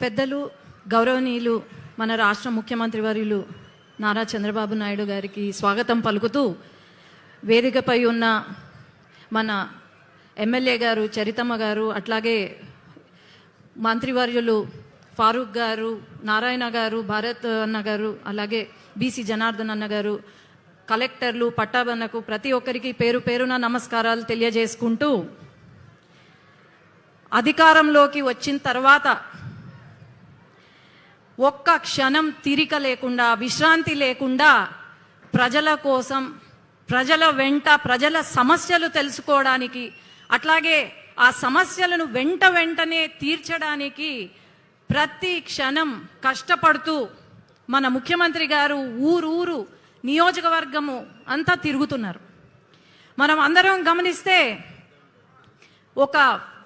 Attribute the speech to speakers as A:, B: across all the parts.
A: పెద్దలు గౌరవనీయులు మన రాష్ట్ర ముఖ్యమంత్రి వర్యులు నారా చంద్రబాబు నాయుడు గారికి స్వాగతం పలుకుతూ వేదికపై ఉన్న మన ఎమ్మెల్యే గారు చరితమ్మ గారు అట్లాగే మంత్రివర్యులు ఫారూక్ గారు నారాయణ గారు భారత్ అన్న గారు అలాగే బీసీ జనార్దన్ అన్న గారు కలెక్టర్లు పట్టాబన్నకు ప్రతి ఒక్కరికి పేరు పేరున నమస్కారాలు తెలియజేసుకుంటూ అధికారంలోకి వచ్చిన తర్వాత ఒక్క క్షణం తిరిక లేకుండా విశ్రాంతి లేకుండా ప్రజల కోసం ప్రజల వెంట ప్రజల సమస్యలు తెలుసుకోవడానికి అట్లాగే ఆ సమస్యలను వెంట వెంటనే తీర్చడానికి ప్రతి క్షణం కష్టపడుతూ మన ముఖ్యమంత్రి గారు ఊరూరు నియోజకవర్గము అంతా తిరుగుతున్నారు. మనం అందరం గమనిస్తే ఒక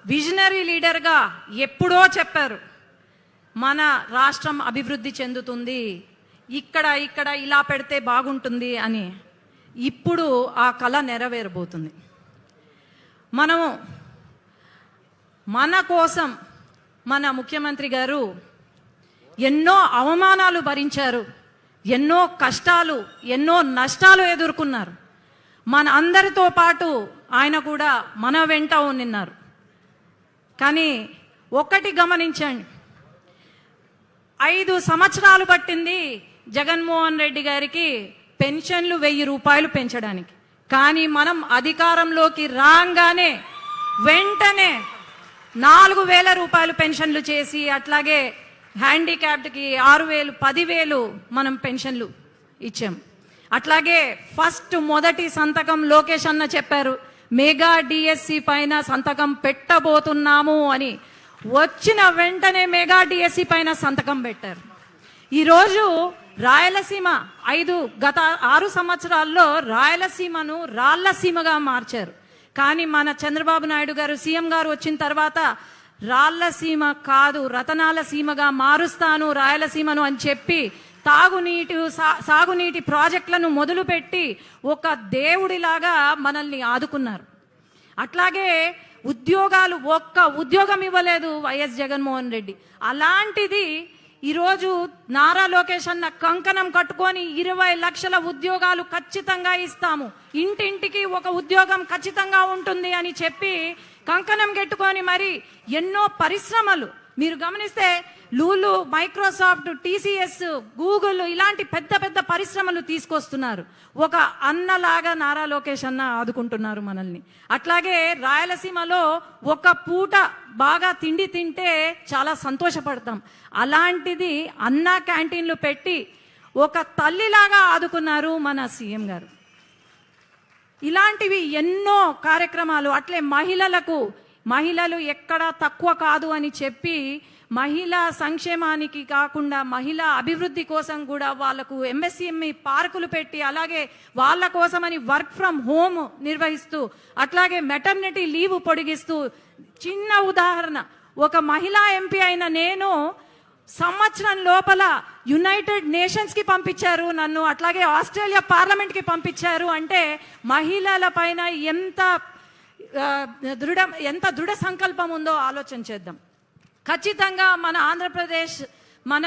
A: విజనరీ లీడర్గా ఎప్పుడో చెప్పారు. మన రాష్ట్రం అభివృద్ధి చెందుతుంది. ఇక్కడ ఇక్కడ ఇలా పెడితే బాగుంటుంది అని ఇప్పుడు ఆ కళ నెరవేరబోతుంది. మనము మన కోసం మన ముఖ్యమంత్రి గారు ఎన్నో అవమానాలు భరించారు ఎన్నో కష్టాలు ఎన్నో నష్టాలు ఎదుర్కొన్నారు. మన అందరితో పాటు ఆయన కూడా మన వెంట నిన్నారు కానీ ఒక్కటి గమనించండి ఐదు సంవత్సరాలు పట్టింది జగన్మోహన్ రెడ్డి గారికి పెన్షన్లు వెయ్యి రూపాయలు పెంచడానికి. కానీ మనం అధికారంలోకి రాగానే వెంటనే నాలుగు వేల రూపాయలు పెన్షన్లు చేసి అట్లాగే హ్యాండిక్యాప్డ్కి ఆరు వేలు పదివేలు మనం పెన్షన్లు ఇచ్చాం. అట్లాగే ఫస్ట్ మొదటి సంతకం లోకేష్ అన్న చెప్పారు మెగా డిఎస్సి పైన సంతకం పెట్టబోతున్నాము అని. వచ్చిన వెంటనే మెగా డిఎస్సి పైన సంతకం పెట్టారు. ఈరోజు రాయలసీమ ఐదు గత ఆరు సంవత్సరాల్లో రాయలసీమను రాళ్ళసీమగా మార్చారు. కానీ మన చంద్రబాబు నాయుడు గారు సీఎం గారు వచ్చిన తర్వాత రాళ్ళసీమ కాదు రతనాల సీమగా మారుస్తాను రాయలసీమను అని చెప్పి తాగునీటి సా- సాగునీటి ప్రాజెక్టులను మొదలుపెట్టి ఒక దేవుడిలాగా మనల్ని ఆదుకున్నారు. అట్లాగే ఉద్యోగాలు ఒక్క ఉద్యోగం ఇవ్వలేదు వైఎస్ జగన్మోహన్ రెడ్డి. అలాంటిది ఈరోజు నారా లోకేష్ అన్న కంకణం కట్టుకొని ఇరవై లక్షల ఉద్యోగాలు ఖచ్చితంగా ఇస్తాము. ఇంటింటికి ఒక ఉద్యోగం ఖచ్చితంగా ఉంటుంది అని చెప్పి కంకణం కట్టుకొని మరి ఎన్నో పరిశ్రమలు. మీరు గమనిస్తే లూలు మైక్రోసాఫ్ట్ టీసీఎస్ గూగుల్ ఇలాంటి పెద్ద పెద్ద పరిశ్రమలు తీసుకొస్తున్నారు. ఒక అన్నలాగా నారా లోకేష్ అన్న ఆదుకుంటున్నారు మనల్ని. అట్లాగే రాయలసీమలో ఒక పూట బాగా తిండి తింటే చాలా సంతోషపడతాం. అలాంటిది అన్న క్యాంటీన్లు పెట్టి ఒక తల్లిలాగా ఆదుకున్నారు మన సీఎం గారు. ఇలాంటివి ఎన్నో కార్యక్రమాలు అట్లే మహిళలకు మహిళలు ఎక్కడ తక్కువ కాదు అని చెప్పి మహిళా సంక్షేమానికి కాకుండా మహిళా అభివృద్ధి కోసం కూడా వాళ్ళకు ఎంఎస్సిఎంఈ పార్కులు పెట్టి అలాగే వాళ్ళ కోసమని వర్క్ ఫ్రమ్ హోమ్ నిర్వహిస్తూ అట్లాగే మెటర్నిటీ లీవ్ పొడిగిస్తూ చిన్న ఉదాహరణ ఒక మహిళా ఎంపీ అయిన నేను సంవత్సరం లోపల యునైటెడ్ నేషన్స్కి పంపించారు నన్ను అట్లాగే ఆస్ట్రేలియా పార్లమెంట్కి పంపించారు అంటే మహిళల పైన ఎంత దృఢ ఎంత దృఢ సంకల్పం ఉందో ఆలోచన చేద్దాం. ఖచ్చితంగా మన ఆంధ్రప్రదేశ్ మన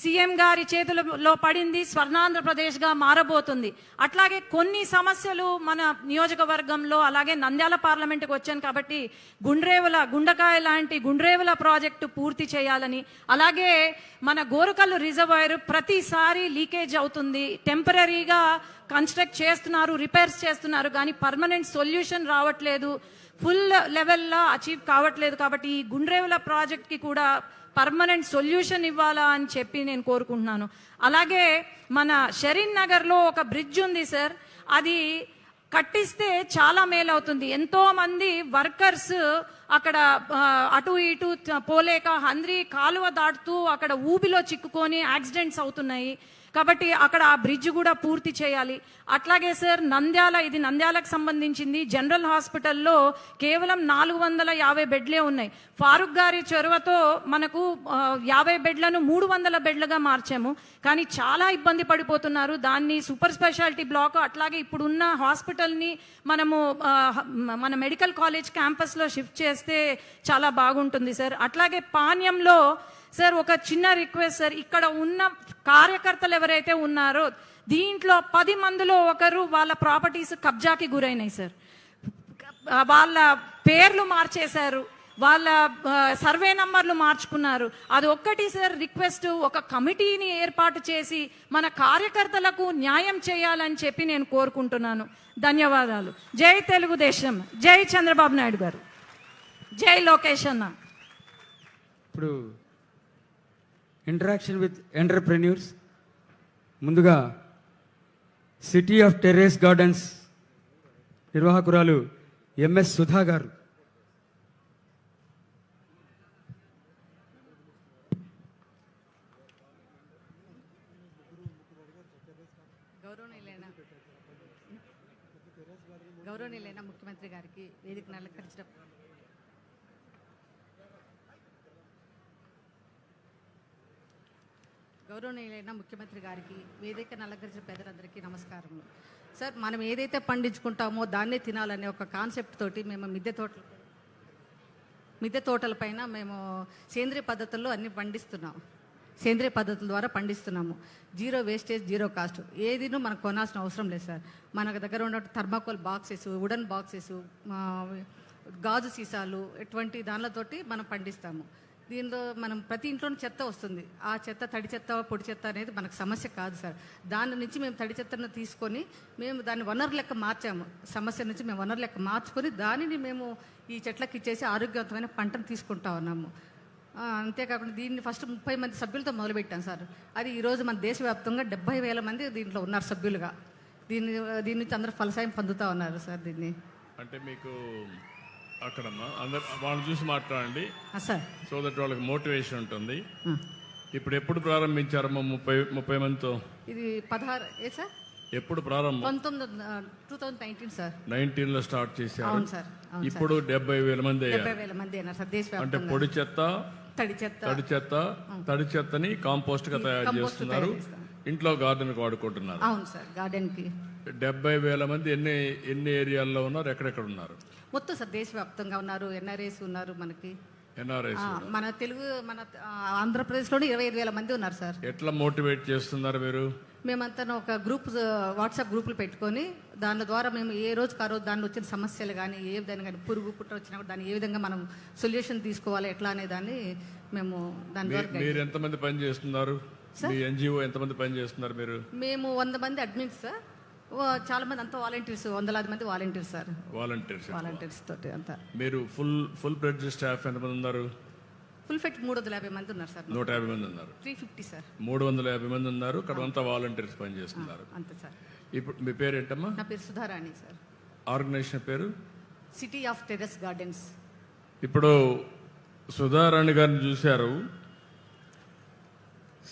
A: సీఎం గారి చేతులలో పడింది స్వర్ణాంధ్రప్రదేశ్గా మారబోతుంది. అట్లాగే కొన్ని సమస్యలు మన నియోజకవర్గంలో అలాగే నంద్యాల పార్లమెంట్కి వచ్చాను కాబట్టి గుండ్రేవుల గుండకాయ లాంటి గుండ్రేవుల ప్రాజెక్టు పూర్తి చేయాలని అలాగే మన గోరుకల్లు రిజర్వాయర్ ప్రతిసారి లీకేజ్ అవుతుంది. టెంపరీగా కన్స్ట్రక్ట్ చేస్తున్నారు రిపేర్స్ చేస్తున్నారు కానీ పర్మనెంట్ సొల్యూషన్ రావట్లేదు. ఫుల్ లెవెల్లో అచీవ్ కావట్లేదు కాబట్టి ఈ గుండ్రేవుల ప్రాజెక్ట్కి కూడా పర్మనెంట్ సొల్యూషన్ ఇవ్వాలా అని చెప్పి నేను కోరుకుంటున్నాను. అలాగే మన షరీన్ నగర్లో ఒక బ్రిడ్జ్ ఉంది సార్. అది కట్టిస్తే చాలా మేలు అవుతుంది ఎంతో మంది వర్కర్స్ అక్కడ అటు ఇటు పోలేక హంద్రి కాలువ దాటుతూ అక్కడ ఊబిలో చిక్కుకొని యాక్సిడెంట్స్ అవుతున్నాయి. కాబట్టి అక్కడ ఆ బ్రిడ్జ్ కూడా పూర్తి చేయాలి. అట్లాగే సార్ నంద్యాల ఇది నంద్యాలకు సంబంధించింది. జనరల్ హాస్పిటల్లో కేవలం నాలుగు వందల యాభై బెడ్లే ఉన్నాయి. ఫారూక్ గారి చొరవతో మనకు యాభై బెడ్లను మూడు వందల బెడ్లుగా మార్చాము. కానీ చాలా ఇబ్బంది పడిపోతున్నారు. దాన్ని సూపర్ స్పెషాలిటీ బ్లాక్ అట్లాగే ఇప్పుడున్న హాస్పిటల్ని మనము మన మెడికల్ కాలేజ్ క్యాంపస్లో షిఫ్ట్ చేస్తే చాలా బాగుంటుంది సార్. అట్లాగే పాణ్యంలో సార్ ఒక చిన్న రిక్వెస్ట్ సార్ ఇక్కడ ఉన్న కార్యకర్తలు ఎవరైతే ఉన్నారో దీంట్లో పది మందిలో ఒకరు వాళ్ళ ప్రాపర్టీస్ కబ్జాకి గురైనాయి సార్ వాళ్ళ పేర్లు మార్చేశారు వాళ్ళ సర్వే నంబర్లు మార్చుకున్నారు. అది ఒక్కటి సార్ రిక్వెస్ట్ ఒక కమిటీని ఏర్పాటు చేసి మన కార్యకర్తలకు న్యాయం చేయాలని చెప్పి నేను కోరుకుంటున్నాను. ధన్యవాదాలు. జై తెలుగుదేశం. జై చంద్రబాబు నాయుడు గారు. జై లోకేష్ అన్న.
B: ఇప్పుడు ఇంటరాక్షన్ విత్ ఎంటర్ప్రెన్యూర్స్ ముందుగా సిటీ ఆఫ్ టెర్రేస్ గార్డెన్స్ నిర్వాహకురాలు ఎంఎస్ సుధా గారు.
C: గౌరవనీయులైన ముఖ్యమంత్రి గారికి వేదిక నలంకరించడం గౌరవనీయులైన ముఖ్యమంత్రి గారికి వేదిక నలగరిచిన పేదలందరికీ నమస్కారములు. సార్ మనం ఏదైతే పండించుకుంటామో దాన్నే తినాలనే ఒక కాన్సెప్ట్ తోటి మేము మిద్దె తోటలు మిద్దె తోటల పైన మేము సేంద్రియ పద్ధతుల్లో అన్ని పండిస్తున్నాం సేంద్రియ పద్ధతుల ద్వారా పండిస్తున్నాము. Zero wastage zero cost. ఏదీనూ మనకు కొనాల్సిన అవసరం లేదు సార్. మన దగ్గర ఉన్న థర్మాకోల్ బాక్సెస్ వుడన్ బాక్సెస్ గాజు సీసాలు ఇటువంటి దానిలతోటి మనం పండిస్తాము. దీనిలో మనం ప్రతి ఇంట్లోనూ చెత్త వస్తుంది. ఆ చెత్త తడి చెత్త పొడి చెత్త అనేది మనకు సమస్య కాదు సార్. దాని నుంచి మేము తడి చెత్తను తీసుకొని మేము దాన్ని వనరు లెక్క మార్చాము. సమస్య నుంచి మేము వనరు లెక్క మార్చుకొని దానిని మేము ఈ చెట్లకి ఇచ్చేసి ఆరోగ్యవంతమైన పంటను తీసుకుంటా ఉన్నాము. అంతేకాకుండా దీన్ని ఫస్ట్ ముప్పై మంది సభ్యులతో మొదలుపెట్టాం సార్. అది ఈరోజు మన దేశవ్యాప్తంగా డెబ్బై వేల మంది దీంట్లో ఉన్నారు సభ్యులుగా. దీన్ని దీని నుంచి అందరూ ఫలసాయం పొందుతూ ఉన్నారు సార్ దీన్ని.
D: అంటే మీకు అక్కడమ్మా. అందరు వాళ్ళని చూసి మాట్లాడండి. సో దట్ వాళ్ళకి మోటివేషన్ ఉంటుంది. ఇప్పుడు ఎప్పుడు ప్రారంభించారమ్మా ముప్పై ముప్పై మందితో?
C: ఇది పదహారు ఏ సార్?
D: ఎప్పుడు ప్రారంభం?
C: పంతొమ్మిది టూ థౌజండ్ నైన్టీన్ సార్.
D: నైన్టీన్లో స్టార్ట్ చేశారు.
C: అవును సార్
D: ఇప్పుడు డెబ్బై వేల మంది
C: డెబ్బై వేల మంది సార్
D: అంటే పొడి చెత్త
C: తడి చెత్త.
D: తడి చెత్త తడి చెత్తని కాంపోస్ట్గా తయారు చేస్తున్నారు. ఇంట్లో గార్డెన్ వాడుకుంటున్నారు.
C: అవును సార్ గార్డెన్కి.
D: డెబ్బై వేల మంది ఎన్ని ఎన్ని ఏరియాల్లో ఉన్నారు? ఎక్కడెక్కడ ఉన్నారు?
C: మొత్తం సార్ దేశవ్యాప్తంగా ఉన్నారు. ఎన్ఆర్ఐస్ ఉన్నారు మనకి.
D: ఎన్ఆర్ఐస్
C: ఆ, మన తెలుగు మన ఆంధ్రప్రదేశ్లోనే ఇరవై ఐదు వేల మంది ఉన్నారు సార్.
D: ఎట్లా మోటివేట్ చేస్తున్నారు మీరు?
C: మేమంతా ఒక గ్రూప్ వాట్సాప్ గ్రూపులు పెట్టుకొని దాని ద్వారా మేము ఏ రోజుకి ఆ రోజు దానిలో వచ్చిన సమస్యలు కానీ ఏ విధంగా కానీ పురుగు పుట్ట వచ్చినా కూడా దాన్ని ఏ విధంగా మనం సొల్యూషన్ తీసుకోవాలి ఎట్లా అనే దాన్ని మేము దాని ద్వారా
D: మీరు ఎంతమంది పని చేస్తున్నారు మీ ఎన్జిఓ ఎంతమంది పని చేస్తున్నారు మీరు?
C: మేము వంద మంది అడ్మిన్స్ సార్. చాలా మంది అంతా వాలంటీర్స్ వందలాది మంది వాలంటీర్స్ సార్.
D: వాలంటీర్స్.
C: వాలంటీర్స్ తోటి అంతా.
D: మీరు ఫుల్ ఫుల్ బ్లడ్ స్టాఫ్ ఎంతమంది ఉన్నారు?
C: ఫుల్ ఫెట్ మూడు వందల యాభై మంది ఉన్నారు సార్.
D: నూట యాభై మంది ఉన్నారు.
C: Three fifty sir.
D: మూడు వందల యాభై మంది ఉన్నారు. ఇక్కడ అంతా వాలంటీర్స్ పని చేస్తున్నారు
C: అంతే సార్.
D: ఇప్పుడు మీ పేరు ఏంటమ్మా
C: నా పేరు సుధారాణి సార్.
D: ఆర్గనైజేషన్ పేరు?
C: City of terrace gardens.
D: ఇప్పుడు సుధారాణి గారిని చూశారు.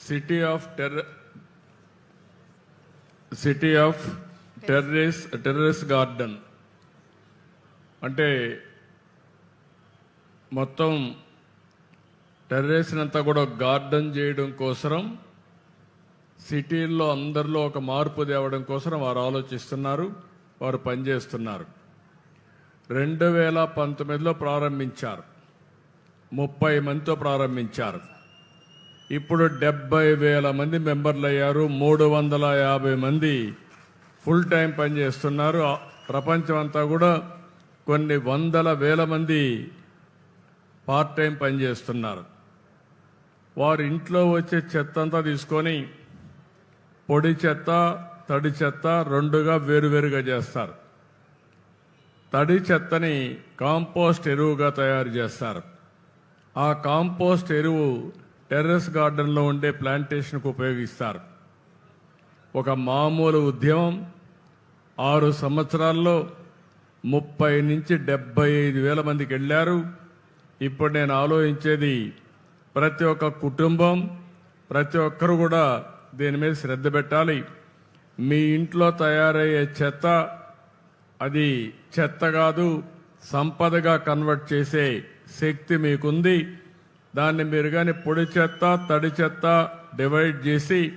D: City of terra city of terrace terrace garden. అంటే మొత్తం టెర్రస్నంతా కూడా గార్డెన్ చేయడం కోసరం సిటీల్లో అందరిలో ఒక మార్పు తేవడం కోసం వారు ఆలోచిస్తున్నారు వారు పనిచేస్తున్నారు. రెండు వేల పంతొమ్మిదిలో ప్రారంభించారు. ముప్పై మందితో ప్రారంభించారు. ఇప్పుడు డెబ్బై వేల మంది మెంబర్లు అయ్యారు మూడు వందల యాభై మంది ఫుల్ టైం పనిచేస్తున్నారు ప్రపంచం అంతా కూడా కొన్ని వందల వేల మంది పార్ట్ టైం పనిచేస్తున్నారు వారు ఇంట్లో వచ్చే చెత్త అంతా తీసుకొని పొడి చెత్త తడి చెత్త రెండుగా వేరువేరుగా చేస్తారు. తడి చెత్తని కాంపోస్ట్ ఎరువుగా తయారు చేస్తారు. ఆ కాంపోస్ట్ ఎరువు టెర్రస్ గార్డెన్లో ఉండే ప్లాంటేషన్కు ఉపయోగిస్తారు. ఒక మామూలు ఉద్యమం ఆరు సంవత్సరాల్లో ముప్పై నుంచి డెబ్బై ఐదు వేల మందికి వెళ్ళారు. ఇప్పుడు నేను ఆలోచించేది ప్రతి ఒక్క కుటుంబం ప్రతి ఒక్కరు కూడా దీని మీద శ్రద్ధ పెట్టాలి. మీ ఇంట్లో తయారయ్యే చెత్త అది చెత్త కాదు సంపదగా కన్వర్ట్ చేసే శక్తి మీకుంది. దాన్ని మీరు కానీ పొడి చెత్త తడి చెత్త డివైడ్ చేసి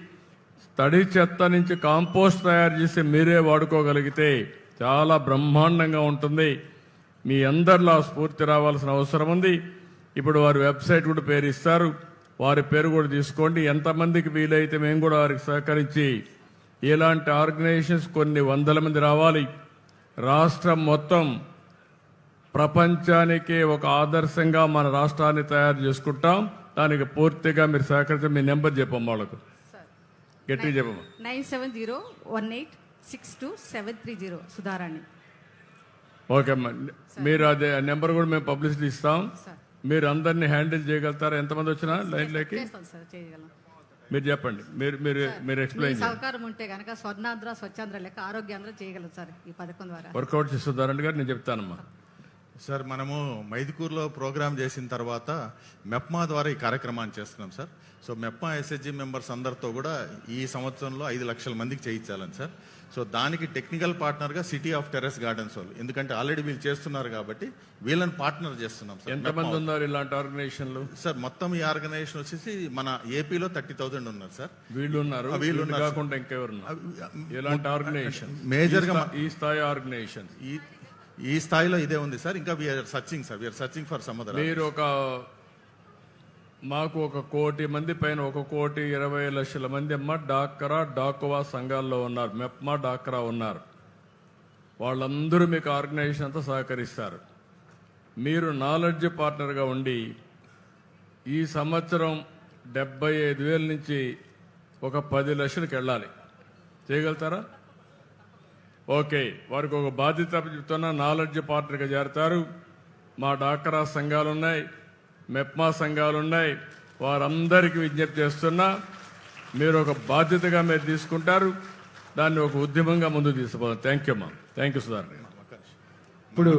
D: తడి చెత్త నుంచి కాంపోస్ట్ తయారు చేసి మీరే వాడుకోగలిగితే చాలా బ్రహ్మాండంగా ఉంటుంది. మీ అందరిలో స్ఫూర్తి రావాల్సిన అవసరం ఉంది. ఇప్పుడు వారి వెబ్సైట్ కూడా పేరు ఇస్తారు. వారి పేరు కూడా తీసుకోండి. ఎంతమందికి వీలైతే మేము కూడా వారికి సహకరించి ఇలాంటి ఆర్గనైజేషన్స్ కొన్ని వందల మంది రావాలి. రాష్ట్రం మొత్తం ప్రపంచానికే ఒక ఆదర్శంగా మన రాష్ట్రాన్ని తయారు చేసుకుంటాం. దానికి పూర్తిగా మీరు సహకరించి మీ నెంబర్ చెప్పమ్మ వాళ్ళకు. గట్టిగా చెప్పమ్మ
C: nine seven zero one eight six two seven three zero Sudharani.
D: Okay అమ్మా. మీరు అదే నెంబర్ కూడా మేము పబ్లిసిటీ ఇస్తాం. మీరు అందరినీ హ్యాండిల్ చేయగలుగుతారా? ఎంతమంది వచ్చినా లైన్లోకి మీరు చెప్పండి. మీరు మీరు మీరు ఎక్స్ప్లెయిన్
C: సహకారం ఉంటే కనుక స్వర్ణాంధ్ర స్వచ్ఛాంధ్ర లెక్క ఆరోగ్యాంధ్ర చేయగలం సార్ ఈ పథకం ద్వారా.
D: వర్కౌట్ చేస్తున్నారంటే గారు నేను చెప్తానమ్మా.
E: సార్ మనము మైదుకూరులో ప్రోగ్రామ్ చేసిన తర్వాత మెప్మా ద్వారా ఈ కార్యక్రమాన్ని చేస్తున్నాం sir. So MEPMA SHG members అందరితో కూడా ఈ సంవత్సరంలో ఐదు లక్షల మందికి చేయించాలని సార్. సో దానికి టెక్నికల్ పార్ట్నర్గా సిటీ ఆఫ్ టెర్రస్ గార్డెన్స్ వాళ్ళు. ఎందుకంటే ఆల్రెడీ వీళ్ళు చేస్తున్నారు కాబట్టి వీళ్ళని పార్ట్నర్ చేస్తున్నాం సార్
D: ఎంతమంది ఉన్నారు ఇలాంటి ఆర్గనైజేషన్లు?
E: సార్ మొత్తం ఈ ఆర్గనైజేషన్ వచ్చేసి మన ఏపీలో థర్టీ థౌజండ్ ఉన్నారు సార్.
D: వీళ్ళు ఉన్నారు.
E: వీళ్ళు
D: కాకుండా ఇంకెవరున్నారు ఎలాంటి ఆర్గనైజేషన్.
E: మేజర్గా
D: ఈ స్థాయి ఆర్గనైజేషన్.
E: ఈ ఈ స్థాయిలో ఇదే ఉంది సార్. ఇంకా we are searching sir we are searching for some other
D: మీరు ఒక మాకు ఒక కోటి మంది పైన ఒక కోటి ఇరవై లక్షల మంది అమ్మ డాక్రా డాకువా సంఘాల్లో ఉన్నారు. మెప్మా డాక్రా ఉన్నారు. వాళ్ళందరూ మీకు ఆర్గనైజేషన్ అంతా సహకరిస్తారు. మీరు నాలెడ్జ్ పార్ట్నర్గా ఉండి ఈ సంవత్సరం డెబ్బై ఐదు వేల నుంచి ఒక పది లక్షలకు వెళ్ళాలి. చేయగలుగుతారా? ఓకే వారికి ఒక బాధ్యత చెప్తున్న నాలెడ్జ్ పార్ట్నర్గా చేరతారు. మా డాక్రా సంఘాలు ఉన్నాయి మెప్మా సంఘాలు ఉన్నాయి వారందరికీ విజ్ఞప్తి చేస్తున్నా మీరు ఒక బాధ్యతగా మీరు తీసుకుంటారు. దాన్ని ఒక ఉద్యమంగా ముందుకు తీసుకుపోతాం థ్యాంక్ యూ అమ్మా థ్యాంక్ యూ సుధార్
B: ఇప్పుడు